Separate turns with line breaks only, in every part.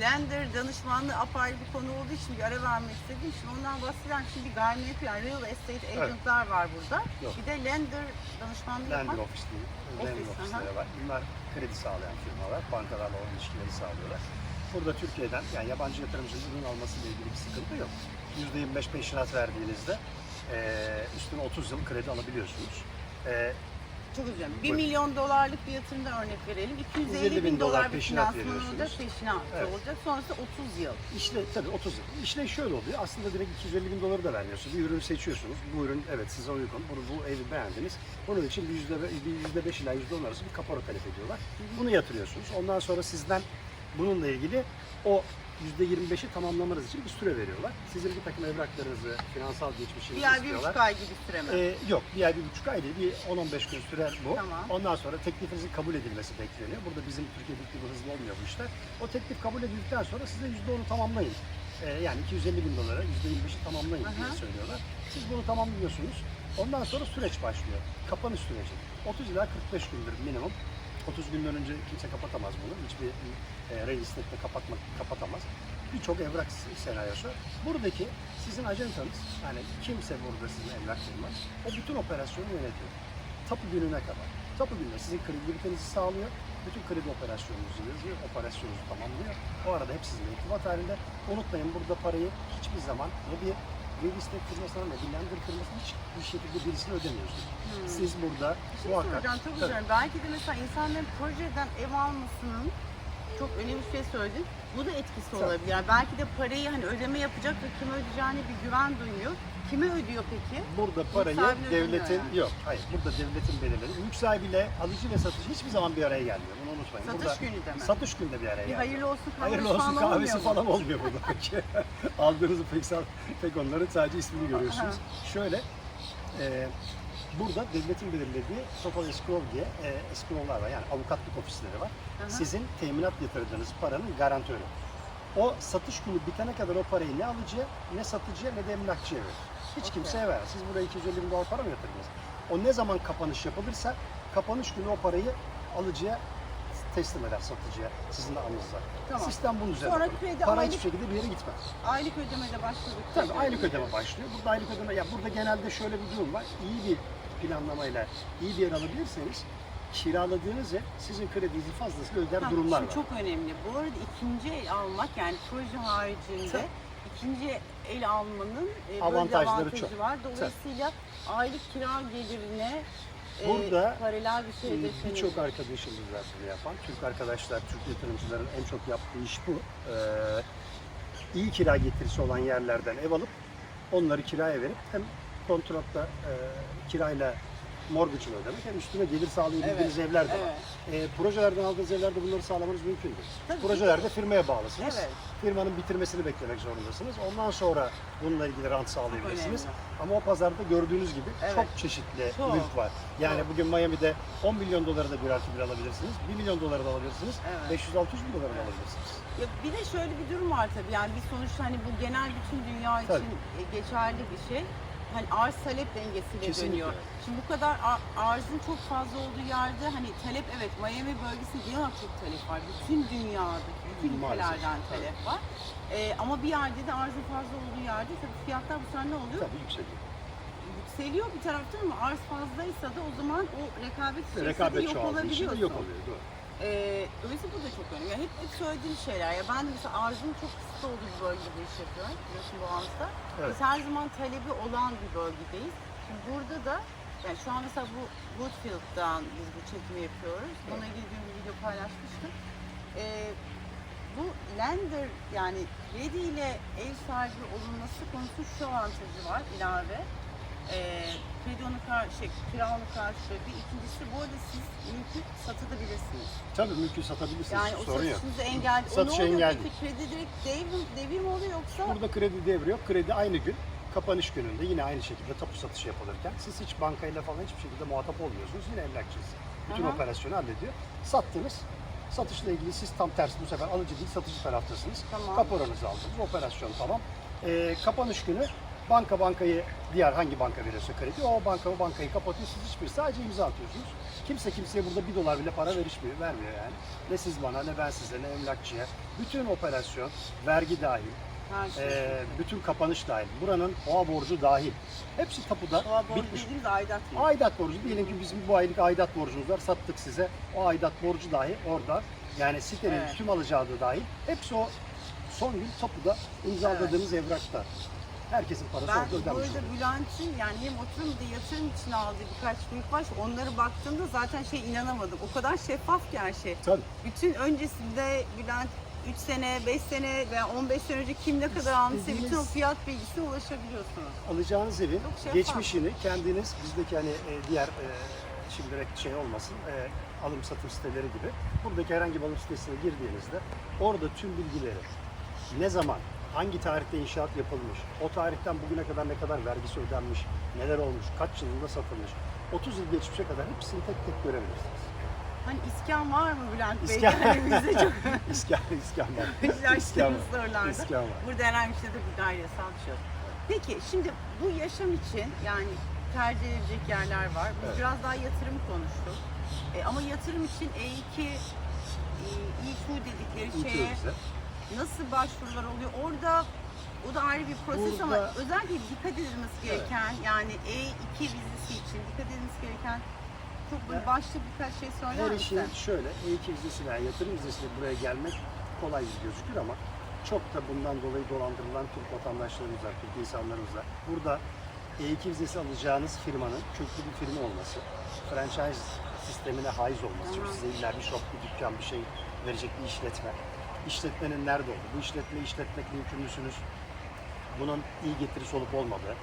lender danışmanlığı apayrı bir konu olduğu için bir ara vermek istediğim için ondan bahseden şimdi bir gayrimenkul real estate agentlar var burada.
Yok.
Bir de lender danışmanlığı
Lender
yapan.
ofis değil.
Ofis,
Lender
aha.
ofisleri var. Bunlar kredi sağlayan firmalar. Bankalarla olan ilişkileri sağlıyorlar. Burada Türkiye'den yani yabancı yatırımcının ürün almasıyla ilgili bir sıkıntı yok. %25 peşinat verdiğinizde eee üstüne 30 yıl kredi alabiliyorsunuz.
Çok özür dilerim. 1
Buyurun.
milyon dolarlık bir yatırımda örnek verelim. 250 bin dolar bir
peşinat
finansman olacak,
veriyorsunuz.
peşinat
Evet.
olacak. Sonrası 30 yıl.
İşle tabii 30 yıl. İşle şöyle oluyor. Aslında direkt 250 bin doları da vermiyorsunuz. Bir ürün seçiyorsunuz. Bu ürün evet size uygun. Bunu bu evi beğendiniz. Bunun için bir yüzde, bir yüzde beş ila yüzde on arası bir kapora talep ediyorlar. Bunu yatırıyorsunuz. Ondan sonra sizden bununla ilgili o 25'i tamamlamanız için bir süre veriyorlar. Sizin bir takım evraklarınızı, finansal geçmişinizi
Bir ay, bir
istiyorlar.
buçuk ay gibi süre mi?
Ee, yok bir ay bir buçuk ay değil bir 10-15 gün sürer bu.
Tamam.
Ondan sonra teklifinizin kabul edilmesi bekleniyor. Burada bizim Türkiye'deki gibi hızlı olmuyor bu işler. O teklif kabul edildikten sonra size %10'u tamamlayın. Ee, yani 250 bin dolara %25'i tamamlayın diye
Aha.
söylüyorlar. Siz bunu tamamlıyorsunuz. Ondan sonra süreç başlıyor. Kapanış süreci. 30 ila 45 gündür minimum. 30 günden önce kimse kapatamaz bunu. Hiçbir e, estate'de kapatmak kapatamaz. Birçok evrak senaryosu. Buradaki sizin ajantanız, yani kimse burada sizin evrak bulmaz. O bütün operasyonu yönetiyor. Tapu gününe kadar. Tapu gününe sizin kredibilitenizi sağlıyor. Bütün kredi operasyonunuzu yazıyor, operasyonunuzu tamamlıyor. O arada hep sizinle irtibat halinde. Unutmayın burada parayı hiçbir zaman ne bir real estate firmasına ne bir lender firmasına hiçbir şekilde birisine ödemiyorsunuz. Siz burada
Bir şey
muhakkak...
soracağım çok dilerim. Belki de mesela insanların projeden ev almasının çok önemli bir şey söyledin. Bu da etkisi
Tabii.
olabilir. Yani belki de parayı hani ödeme yapacak ve kime ödeyeceğine bir güven duymuyor. Kime ödüyor peki?
Burada parayı
ödemiyor
devletin
yani.
yok. Hayır. Burada devletin belirledi. Mülk sahibiyle alıcı ve satıcı hiçbir zaman bir araya gelmiyor. Bunu unutmayın.
Satış
burada,
günü de mi?
Satış günde bir araya
Bir
gelmiyor.
hayırlı olsun kahvesi
Hayırlı olsun
falan
kahvesi
olmuyor mu?
falan olmuyor burada. Aldığınızı pek, pek onların sadece ismini görüyorsunuz. Şöyle e, burada devletin belirlediği Total Escrow diye e, escrow'lar var. Yani avukatlık ofisleri var.
Aha.
Sizin teminat yatırdığınız paranın garantörü. O satış günü bitene kadar o parayı ne alıcıya, ne satıcıya, ne de emlakçıya verir. Hiç
Okey.
kimseye vermez. Siz buraya 250 bin dolar para mı yatırdınız? O ne zaman kapanış yapılırsa kapanış günü o parayı alıcıya teslim eder satıcıya sizin de anınıza.
Tamam.
Sistem bunun üzerine.
Sonra kredi
Para
aylık-
hiçbir şekilde bir yere gitmez.
Aylık ödemede başladık.
Tabii aylık ödeme başlıyor. Burada aylık ödeme, ya burada genelde şöyle bir durum var. İyi bir planlamayla iyi bir yer alabilirseniz kiraladığınız ev sizin kredinizi fazlasıyla öder
Ha,
durumlar var.
Çok önemli. Bu arada ikinci el almak yani proje haricinde
Tabii.
ikinci el almanın e,
Avantajları
avantajı
çok.
var. Dolayısıyla aylık kira gelirine e,
Burada
paralel bir şey.
Birçok arkadaşımız var bunu yapan. Türk arkadaşlar, Türk yatırımcıların en çok yaptığı iş bu. Ee, iyi kira getirisi olan yerlerden ev alıp onları kiraya verip hem kontratta e, kirayla mortgage'ını ödemek hem üstüne gelir sağlayabildiğiniz
Evet,
evler de var.
evet.
E, projelerde aldığınız evlerde bunları sağlamanız mümkündür.
Tabii.
Projelerde firmaya bağlısınız.
Evet.
Firmanın bitirmesini beklemek zorundasınız. Ondan sonra bununla ilgili rant sağlayabilirsiniz.
önemli.
Ama o pazarda gördüğünüz gibi
Evet.
çok çeşitli
Çok.
mülk var. Yani
Çok.
bugün Miami'de 10 milyon dolara da bir artı bir alabilirsiniz. 1 milyon dolara da alabilirsiniz.
Evet.
500-600 bin dolara da alabilirsiniz.
Ya bir de şöyle bir durum var tabii. Yani bir sonuçta hani bu genel bütün dünya için
Tabii.
e, geçerli bir şey. Hani arz talep dengesiyle
Kesinlikle.
dönüyor. Şimdi bu kadar ar- arzın çok fazla olduğu yerde hani talep evet Miami bölgesinde genel çok talep var. Bütün dünyada, bütün ülkelerden talep var. Ee, ama bir yerde de arzın fazla olduğu yerde tabii fiyatlar bu sefer ne oluyor?
Tabii yükseliyor.
Yükseliyor bir taraftan ama arz fazlaysa da o zaman o rekabet içerisinde
Rekabet
yok olabiliyorsun.
yok oluyor. Doğru.
Ee, dolayısıyla bu da çok önemli. Yani hep, hep söylediğim şeyler. Ya ben de mesela arzın çok kısıtlı olduğu bir bölgede iş yapıyorum. Biliyorsun Boğaz'da.
Evet.
Biz her zaman talebi olan bir bölgedeyiz. Şimdi burada da yani şu an mesela bu Woodfield'dan biz bu çekimi yapıyoruz. Bununla ilgili dün bir video paylaşmıştım. Ee, bu lender yani kredi ile ev sahibi olunması konusu şu avantajı var ilave. Ee, kredi onu karşı, şey, kira onu karşılıyor. Bir ikincisi bu arada satabilirsiniz.
Tabii mülkü satabilirsiniz.
Yani o
sorun yok.
satışınızı engel... O
Satışa
ne oluyor
engel
peki? Kredi direkt devrim, devrim oluyor yoksa?
Burada kredi devri yok. Kredi aynı gün. Kapanış gününde yine aynı şekilde tapu satışı yapılırken siz hiç bankayla falan hiçbir şekilde muhatap olmuyorsunuz. Yine emlakçınız. Bütün
Aha.
operasyonu hallediyor. Sattınız. Satışla ilgili siz tam tersi bu sefer alıcı değil satıcı taraftasınız.
Tamam.
Kaporanızı aldınız. Operasyon tamam. Ee, kapanış günü banka bankayı diğer hangi banka veriyorsa kredi o banka o bankayı kapatıyor. Siz hiçbir sadece imza atıyorsunuz. Kimse kimseye burada bir dolar bile para verişmiyor, vermiyor yani. Ne siz bana, ne ben size, ne emlakçıya. Bütün operasyon, vergi dahil,
Her şey.
e, bütün kapanış dahil, buranın OA borcu dahil. Hepsi tapuda
Doğa borcu
bitmiş.
dediğimiz aidat mı?
Aidat borcu, diyelim ki bizim bu aylık aidat borcumuz var, sattık size. O aidat borcu dahi orada. Yani sitenin
Evet.
tüm alacağı da dahil. Hepsi o son gün tapuda imzaladığımız evrakta. Herkesin parası
Ben
orada
bu
ödenmiş
arada
oluyor.
Bülent'in yani hem oturum da yatırım için aldığı birkaç büyük baş onları baktığımda zaten şey inanamadım. O kadar şeffaf ki her şey.
Tabii.
Bütün öncesinde Bülent 3 sene, 5 sene veya 15 sene önce kim ne kadar almışsa bütün o fiyat bilgisine ulaşabiliyorsunuz.
alacağınız evin geçmişini kendiniz bizdeki hani e, diğer e, şimdilik şey olmasın e, alım satım siteleri gibi buradaki herhangi bir alım sitesine girdiğinizde orada tüm bilgileri ne zaman hangi tarihte inşaat yapılmış, o tarihten bugüne kadar ne kadar vergisi ödenmiş, neler olmuş, kaç yılında satılmış, 30 yıl geçmişe kadar hepsini tek tek görebilirsiniz.
Hani iskan var mı Bülent Bey?
İskan-
Yani bizde çok
İskan, iskan var. İskan var.
sorularda.
İskan var.
Burada bir şeyde bir gayriysel bir şey. Peki şimdi bu yaşam için yani tercih edilecek yerler var. Biz
Evet.
biraz daha yatırım konuştuk. E, ama yatırım için E2 e, E2 dedikleri şeye nasıl başvurular oluyor? Orada o da ayrı bir proses ama
Burada-
özellikle dikkat edilmesi gereken yani E2 vizesi için dikkat edilmesi gereken çok böyle başlı birkaç şey söyler
Her
misin?
işin şöyle, E2 vizesiyle, yani yatırım vizesiyle buraya gelmek kolay gibi gözükür ama çok da bundan dolayı dolandırılan Türk vatandaşlarımız var, Türk insanlarımız var. Burada E2 vizesi alacağınız firmanın köklü bir firma olması, franchise sistemine haiz olması,
Tamam.
size illa bir shop, bir dükkan, bir şey verecek bir işletme. İşletmenin nerede olduğu, bu işletmeyi işletmek mümkün müsünüz? Bunun iyi getirisi olup olmadığı,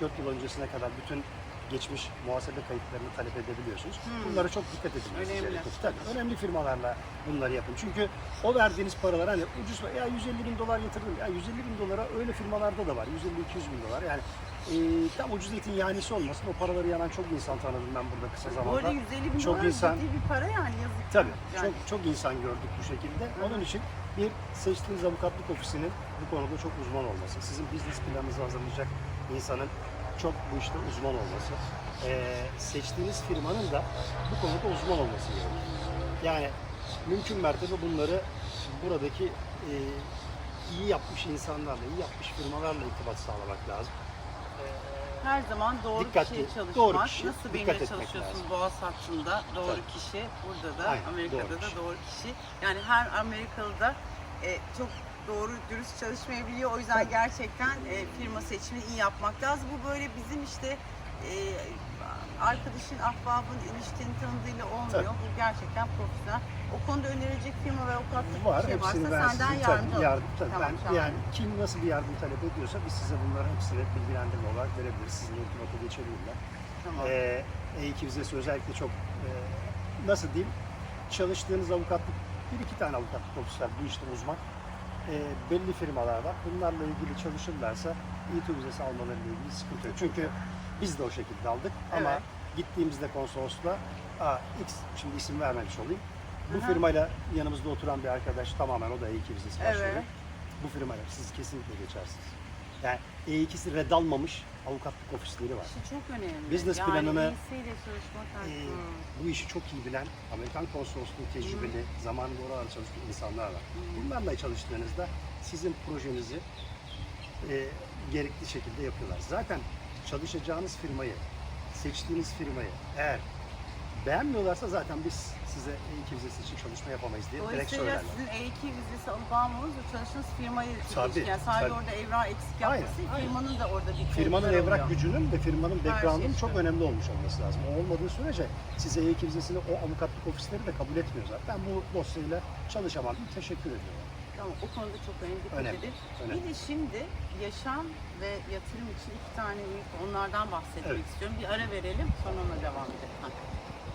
3-4 yıl öncesine kadar bütün geçmiş muhasebe kayıtlarını talep edebiliyorsunuz.
Hmm.
Bunlara çok dikkat edilmesi
Önemli.
gerekiyor. Tabii önemli firmalarla bunları yapın. Çünkü o verdiğiniz paralar hani ucuz ya 150 bin dolar yatırdım ya 150 bin dolara öyle firmalarda da var. 150-200 bin dolar yani e, tam ucuz etin yanisi olmasın. O paraları yanan çok insan tanıdım ben burada kısa
Bu arada
zamanda.
150 bin
çok
dolar
insan-
bir para yani yazık.
Tabii
Yani.
çok çok insan gördük bu şekilde. Onun için bir seçtiğiniz avukatlık ofisinin bu konuda çok uzman olması, sizin business planınızı hazırlayacak insanın çok bu işte uzman olması, eee, seçtiğiniz firmanın da bu konuda uzman olması gerekiyor. Yani mümkün mertebe bunları buradaki eee, iyi yapmış insanlarla, iyi yapmış firmalarla irtibat sağlamak lazım. Eee,
Her zaman doğru
Dikkatli,
kişiye çalışmak.
doğru kişi,
Nasıl
dikkat
benimle
etmek
çalışıyorsun
lazım.
Boğaz hattında doğru
Tabii.
kişi, burada da
Aynen,
Amerika'da
doğru
da
kişi.
doğru kişi. Yani her Amerikalı da e, çok doğru dürüst çalışmayabiliyor. O yüzden gerçekten e, firma seçimini iyi yapmak lazım. Bu böyle bizim işte e, arkadaşın, ahbabın, eniştenin tanıdığıyla olmuyor.
Tabii.
Bu gerçekten profesyonel. O konuda önerilecek firma ve avukatlık
var.
bir şey varsa
ben
senden
size
yardımcı
tabii, yardım, tabii.
Tamam,
ben yani kim nasıl bir yardım talep ediyorsa biz size bunların hepsini bilgilendirme olarak verebiliriz. Sizin irtibata geçebilirler.
Tamam.
Ee, E2 vizesi özellikle çok e, nasıl diyeyim çalıştığınız avukatlık bir iki tane avukatlık ofisi var bu işte uzman. E, belli firmalar var. Bunlarla ilgili çalışırlarsa E2 vizesi almalarıyla ilgili sıkıntı yok. Çünkü biz de o şekilde aldık ama
Evet.
gittiğimizde konsolosluğa Aa, X şimdi isim vermemiş olayım. Bu
Aha.
firmayla yanımızda oturan bir arkadaş tamamen o da E2 vizesi.
Evet.
Bu firmayla siz kesinlikle geçersiniz. Yani E2'si red almamış avukatlık ofisleri var.
İşte çok önemli.
Business
yani
planını,
iyisiyle çalışmak.
Ee,
Hmm.
bu işi çok iyi bilen Amerikan konsolosluğu tecrübeli, zamanında oralarda çalışmış insanlar var. Bunlarla çalıştığınızda sizin projenizi e, gerekli şekilde yapıyorlar. Zaten çalışacağınız firmayı, seçtiğiniz firmayı eğer beğenmiyorlarsa zaten biz size E2 vizesi için çalışma yapamayız diye direkt söylerler.
sizin E2 vizesi alıp almanız ve çalıştığınız ilgili
Tabii.
Yani sadece
tabii.
orada evrak eksik
Aynen,
yapması,
aynen.
firmanın da orada bir
Firmanın evrak
oluyor.
gücünün ve firmanın
Her
background'ının
şey
çok
şu.
önemli olmuş olması lazım. O olmadığı sürece size E2 vizesini o avukatlık ofisleri de kabul etmiyor zaten. Ben bu dosyayla çalışamam. Teşekkür ediyorum.
Tamam, o konuda çok önemli dikkat
Önemli,
edin.
önemli.
Bir de şimdi yaşam ve yatırım için iki tane büyük onlardan bahsetmek
Evet.
istiyorum. Bir ara verelim sonra ona devam edelim.